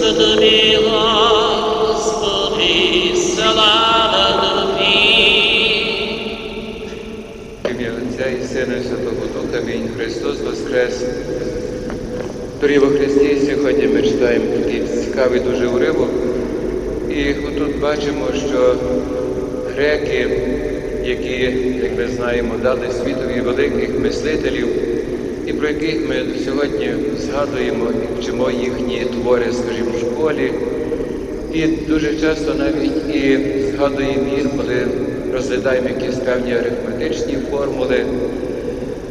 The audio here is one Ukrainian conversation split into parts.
Господи тобі, Господи, ім'я Отця і Сина Святого Духа. Христос Воскрес. Дорогі во Христі, сьогодні ми читаємо такий цікавий дуже уривок. І отут бачимо, що греки, які, як ми знаємо, дали світові великих мислителів, і про яких ми сьогодні згадуємо і вчимо їхні твори, скажімо, в школі. І дуже часто навіть і згадуємо їх, коли розглядаємо якісь певні арифметичні формули.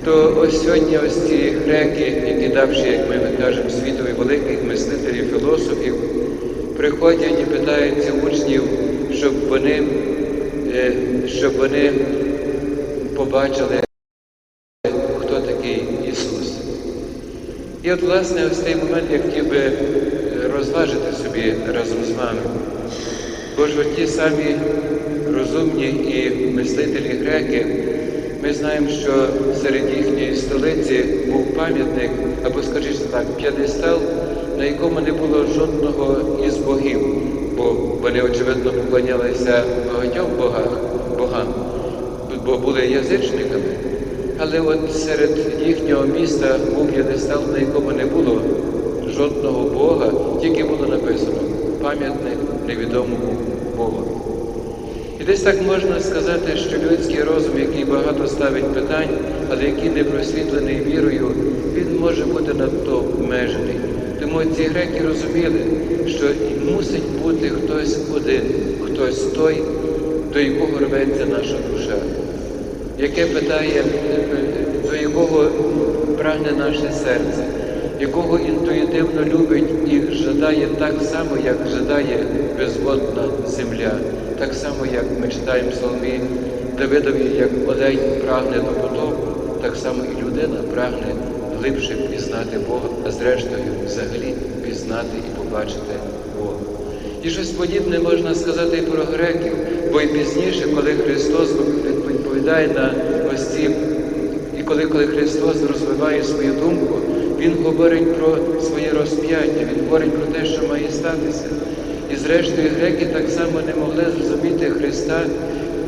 То ось сьогодні ось ці греки, які давши, як ми кажемо, світові великих мислителів, філософів, приходять і питаються учнів, щоб вони, е, щоб вони побачили, хто такий Ісус. І от, власне, ось цей момент я хотів би е, розважити собі разом з вами. Бо ж ті самі розумні і мислителі греки, ми знаємо, що серед їхньої столиці був пам'ятник, або, скажіть так, п'єдестал, на якому не було жодного із богів, бо вони, очевидно, поклонялися багатьом богам, бо були язичниками. Але от серед їхнього міста був п'єдестал, на якому не було жодного Бога, тільки було написано пам'ятник невідомому Богу. І десь так можна сказати, що людський розум, який багато ставить питань, але який не просвітлений вірою, він може бути надто обмежений. Тому ці греки розуміли, що мусить бути хтось один, хтось той, до якого рветься наша душа яке питає, до якого прагне наше серце, якого інтуїтивно любить і жадає так само, як жадає безводна земля, так само, як ми читаємо псалмі Давидові, як олень прагне до потоку, так само і людина прагне глибше пізнати Бога, а зрештою взагалі пізнати і побачити Бога. І щось подібне можна сказати і про греків, бо й пізніше, коли Христос відповідає на ось ці, і коли, коли Христос розвиває свою думку, Він говорить про своє розп'яття, Він говорить про те, що має статися. І зрештою греки так само не могли зрозуміти Христа,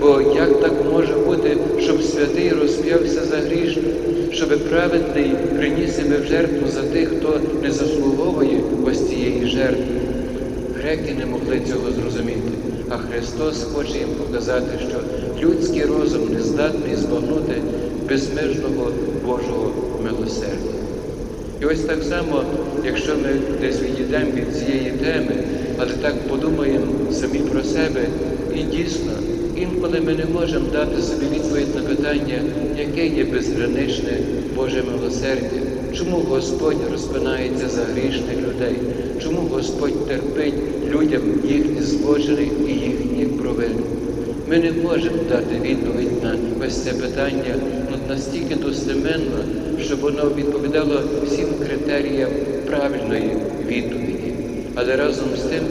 бо як так може бути, щоб святий розп'явся за грішних, щоб праведний приніс себе в жертву за тих, хто не заслуговує ось цієї жертви. Греки не могли цього зрозуміти, а Христос хоче їм показати, що людський розум не здатний збагнути безмежного Божого милосердя. І ось так само, якщо ми десь відійдемо від цієї теми, але так подумаємо самі про себе, і дійсно, інколи ми не можемо дати собі відповідь на питання, яке є безграничне Боже милосердя, чому Господь розпинається за грішних людей, чому Господь терпить людям їхні злочини і їхні провини. Ми не можемо дати відповідь на ось це питання ну, настільки достеменно, щоб воно відповідало всім критеріям правильної відповіді. Але разом з тим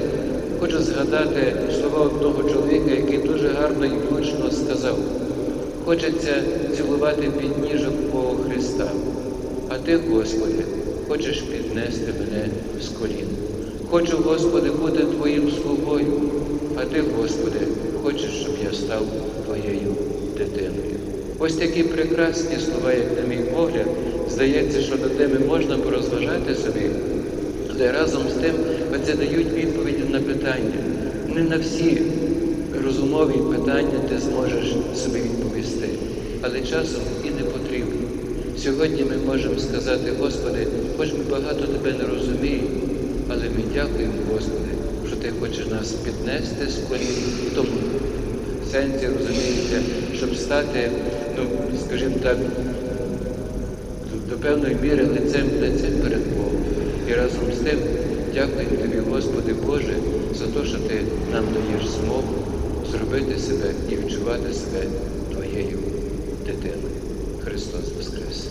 хочу згадати слова одного чоловіка, який дуже гарно і влучно сказав: хочеться цілувати підніжок Бога Христа, а ти, Господи, хочеш піднести мене з колін. Хочу, Господи, бути Твоїм слугою, а Ти, Господи, хочеш, щоб я став Твоєю дитиною. Ось такі прекрасні слова, як на мій погляд, здається, що над ними можна порозважати собі, але разом з тим оце дають відповіді на питання. Не на всі розумові питання ти зможеш собі відповісти, але часом і не потрібно. Сьогодні ми можемо сказати, Господи, хоч ми багато Тебе не розуміємо, але ми дякуємо, Господи, що Ти хочеш нас піднести з колін в тому сенсі, розумієте, щоб стати, ну, скажімо так, до певної міри лицем лицем перед Богом. І разом з тим дякуємо Тобі, Господи Боже, за те, що Ти нам даєш змогу зробити себе і відчувати себе Твоєю дитиною. Христос Воскрес!